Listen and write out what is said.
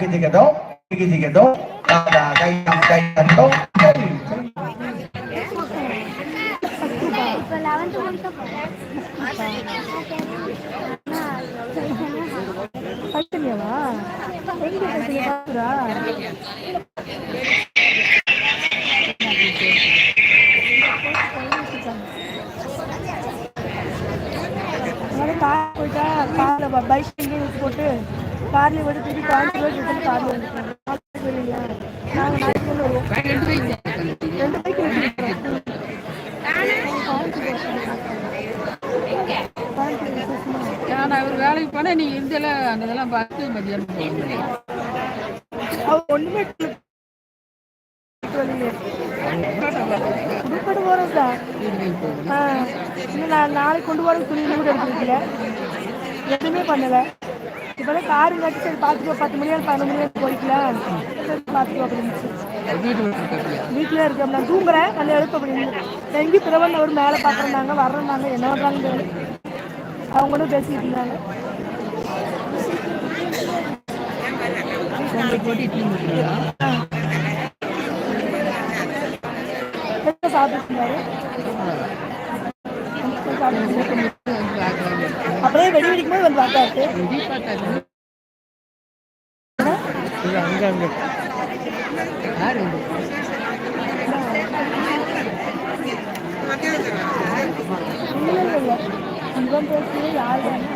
తగ్గించగదాం తిరిగిదిగదాం దాదా దయ్యం దయ్యంతో Thank you. Car போயிட்டா காரில் பைக் எங்கேயும் போட்டு கார்லேயே விட்டு திருப்பி கோயம்புத்தூர் ரிட்டர்ன் காரில் வந்துட்டோம் ரெண்டு பைக் நான் அவர் வேலைக்கு போனா நீ இதெல்லாம் அந்த இதெல்லாம் பார்த்து மதியானம் போக முடியும் ஒண்ணுமே புதுப்பட்டு போகிறோம் சார். ஆ இன்னும் நான் நாளைக்கு கொண்டு போகிற துணி கூட எடுத்து வைக்கல எதுவுமே பண்ணலை. இப்போதான் கார் இல்லாட்டி சரி பார்த்துக்கோ பத்து மணி நேரம் பதினொன்று மணி நேரம் போய்க்கலாம் சரி பார்த்துக்கோ அப்படின்னு வீட்டில் இருக்கேன். நான் தூங்குறேன். நல்லா எழுப்பு அப்படின்னு எங்கேயும் பிறவன் அவர் மேலே பார்க்குறாங்க வர்றேன்னாங்க என்ன பண்ணுறாங்க அவங்களும் பேசிக்கிட்டு இருந்தாங்க. போட்டு இட்லி சாப்பிட்டு அப்படியே வெடி வெடிக்கும் போது வந்து பார்த்தாரு அங்க அங்க யாரு யாரு